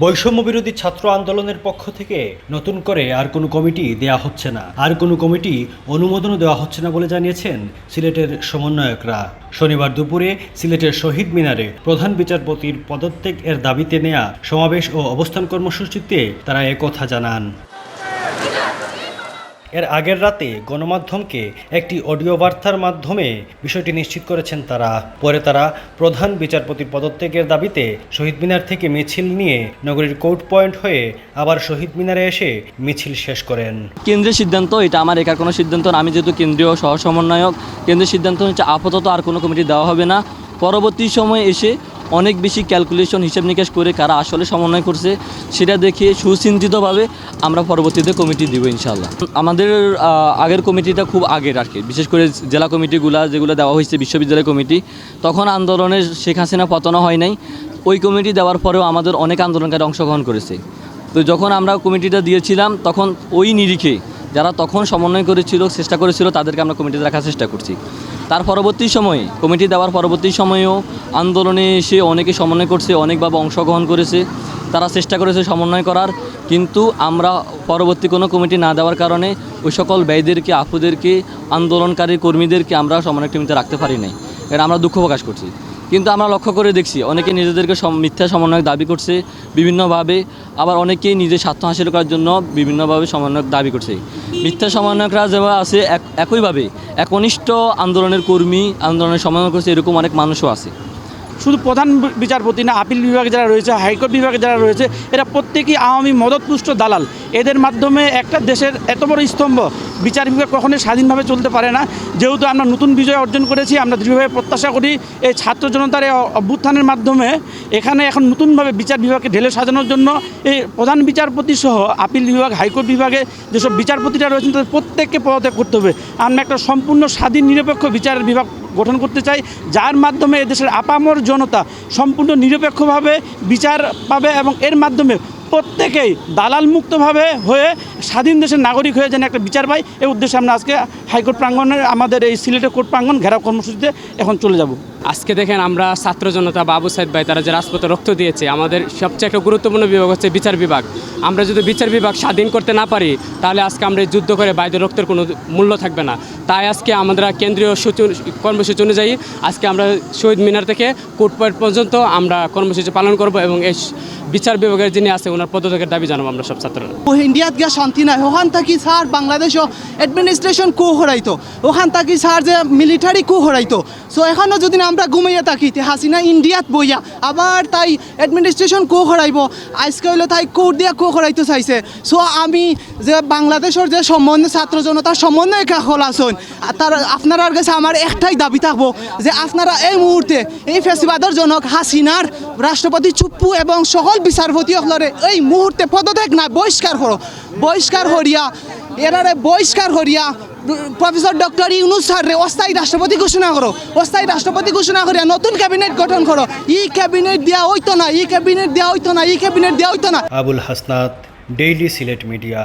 বৈষম্য বিরোধী ছাত্র আন্দোলনের পক্ষ থেকে নতুন করে আর কোনো কমিটি দেয়া হচ্ছে না। আর কোনো কমিটি অনুমোদনও দেওয়া হচ্ছে না বলে জানিয়েছেন সিলেটের সমন্বয়করা। শনিবার দুপুরে সিলেটের শহীদ মিনারে প্রধান বিচারপতির পদত্যাগ এর দাবিতে নেয়া সমাবেশ ও অবস্থান কর্মসূচিতে তারা একথা জানান। এর আগের রাতে গণমাধ্যমকে একটি অডিও বার্তার মাধ্যমে বিষয়টি নিশ্চিত করেছেন তারা। পরে তারা প্রধান বিচারপতির পদত্যাগের দাবিতে শহীদ মিনার থেকে মিছিল নিয়ে নগরীর কোর্ট পয়েন্ট হয়ে আবার শহীদ মিনারে এসে মিছিল শেষ করেন। কেন্দ্রের সিদ্ধান্ত, এটা আমার একার কোনো সিদ্ধান্ত না। আমি যেহেতু কেন্দ্রীয় সহ সমন্বয়ক কেন্দ্রের সিদ্ধান্ত হচ্ছে আপাতত আর কোনো কমিটি দেওয়া হবে না। পরবর্তী সময়ে এসে অনেক বেশি ক্যালকুলেশন হিসাব নিকাশ করে কারা আসলে সমন্বয় করছে, সেটা দেখে সুচিন্তিতভাবে আমরা পরবর্তীতে কমিটি দিব ইনশাল্লাহ আমাদের আগের কমিটিটা খুব আগের আর কি। বিশেষ করে জেলা কমিটিগুলা যেগুলো দেওয়া হয়েছে, বিশ্ববিদ্যালয় কমিটি তখন আন্দোলনের শেখ হাসিনা পতনও হয় নাই। ওই কমিটি দেওয়ার পরেও আমাদের অনেক আন্দোলনকারী অংশগ্রহণ করেছে। তো যখন আমরা কমিটিটা দিয়েছিলাম, তখন ওই নিরিখে যারা তখন সমন্বয় করেছিল, চেষ্টা করেছিল, তাদেরকে আমরা কমিটিতে রাখার চেষ্টা করছি। তার পরবর্তী সময়ে, কমিটি দেওয়ার পরবর্তী সময়েও আন্দোলনে এসে অনেকে সমন্বয় করছে, অনেকভাবে অংশগ্রহণ করেছে। তারা চেষ্টা করেছে সমন্বয় করার, কিন্তু আমরা পরবর্তী কোনো কমিটি না দেওয়ার কারণে ওই সকল ব্যয়দেরকে আপুদেরকে আন্দোলনকারী কর্মীদেরকে আমরা সমন্বয় কমিটিতে রাখতে পারি নাই। এটা আমরা দুঃখ প্রকাশ করছি। কিন্তু আমরা লক্ষ্য করে দেখছি, অনেকে নিজেদেরকে মিথ্যা সমন্বয়ক দাবি করছে, বিভিন্নভাবে, আবার অনেকেই নিজের স্বার্থ হাসিল করার জন্য বিভিন্নভাবে সমন্বয়ক দাবি করছে। মিথ্যা সমন্বয়করা যেভাবে আছে, এক- একইভাবে, একনিষ্ঠ আন্দোলনের কর্মী, আন্দোলনের সমন্বয় করছে, এরকম অনেক মানুষও আছে। শুধু প্রধান বিচারপতি না, আপিল বিভাগে যারা রয়েছে, হাইকোর্ট বিভাগে যারা রয়েছে, এরা প্রত্যেকেই আওয়ামী মদতপুষ্ট দালাল। এদের মাধ্যমে একটা দেশের এত বড় স্তম্ভ বিচার বিভাগ কখনোই স্বাধীনভাবে চলতে পারে না। যেহেতু আমরা নতুন বিজয় অর্জন করেছি, আমরা দৃঢ়ভাবে প্রত্যাশা করি এই ছাত্র জনতার অভ্যুত্থানের মাধ্যমে। এখানে এখন নতুনভাবে বিচার বিভাগকে ঢেলে সাজানোর জন্য এই প্রধান বিচারপতি সহ আপিল বিভাগ, হাইকোর্ট বিভাগে যেসব বিচারপতিরা রয়েছেন, তাদের প্রত্যেককে পদত্যাগ করতে হবে। আমরা একটা সম্পূর্ণ স্বাধীন, নিরপেক্ষ বিচার বিভাগ গঠন করতে চাই, যার মাধ্যমে এদেশের আপামর জনতা সম্পূর্ণ নিরপেক্ষভাবে বিচার পাবে এবং এর মাধ্যমে প্রত্যেকেই দালাল মুক্তভাবে হয়ে স্বাধীন দেশের নাগরিক হয়ে যেন একটা বিচার পায় এই উদ্দেশ্যে আমরা আজকে হাইকোর্ট প্রাঙ্গণের আমাদের এই সিলেটের কোর্ট প্রাঙ্গণ ঘেরাও কর্মসূচিতে এখন চলে যাব। আজকে দেখেন আমরা ছাত্র জনতা বাবু সাহেব ভাই তারা যে রাজপথে রক্ত দিয়েছে আমাদের সবচেয়ে একটা গুরুত্বপূর্ণ বিভাগ হচ্ছে বিচার বিভাগ। আমরা যদি বিচার বিভাগ স্বাধীন করতে না পারি তাহলে আজকে আমরা এই যুদ্ধ করে বাইদের রক্তের কোনো মূল্য থাকবে না। তাই আজকে আমরা কেন্দ্রীয় সূচি কর্মসূচি অনুযায়ী আজকে আমরা শহীদ মিনার থেকে কোর্ট পয়েন্ট পর্যন্ত আমরা কর্মসূচি পালন করব এবং এই বিচার বিভাগের যিনি আছে ওনার পদত্যাগের দাবি জানাব আমরা সব ছাত্ররা। ইন্ডিয়াত গিয়া শান্তি নাই ওখান থাকি স্যার বাংলাদেশও এডমিনিস্ট্রেশন কু হরাইতো। ওখান থাকি স্যার যে মিলিটারি কু হরাইতো। সো এখনও যদি আমরা ঘুমাইয়া থাকি হাসিনা ইন্ডিয়াত বইয়া আবার তাই এডমিনিস্ট্রেশন কু হরাইব। আজকে হইল তাই কোর্ট দিয়া কু হরাইতে চাইছে। সো আমি যে বাংলাদেশের যে সম্বন্ধে ছাত্র জনতার সমন্বয় হলাছন তার আপনার কাছে আমার একটাই দাবি থাকব যে আপনারা এই মুহূর্তে এই ফেসিবাদের জনক হাসিনার রাষ্ট্রপতি চুপ্পু এবং সকল বিচারপতি এই মুহূর্তে পদত্যাগ না বহিষ্কার করো। বহিষ্কার হরিয়া। এরারে বহিষ্কার হরিয়া। প্রফেসর ডক্টর ইউনুস স্যাররে অস্থায়ী রাষ্ট্রপতি ঘোষণা করো। অস্থায়ী রাষ্ট্রপতি ঘোষণা করিয়া নতুন ক্যাবিনেট গঠন করো। ই ক্যাবিনেট দেওয়া হইতো না, ই ক্যাবিনেট দেওয়া হইতো না, ই ক্যাবিনেট দেওয়া হইতো না। Abul Hasnat, daily Sylhet media.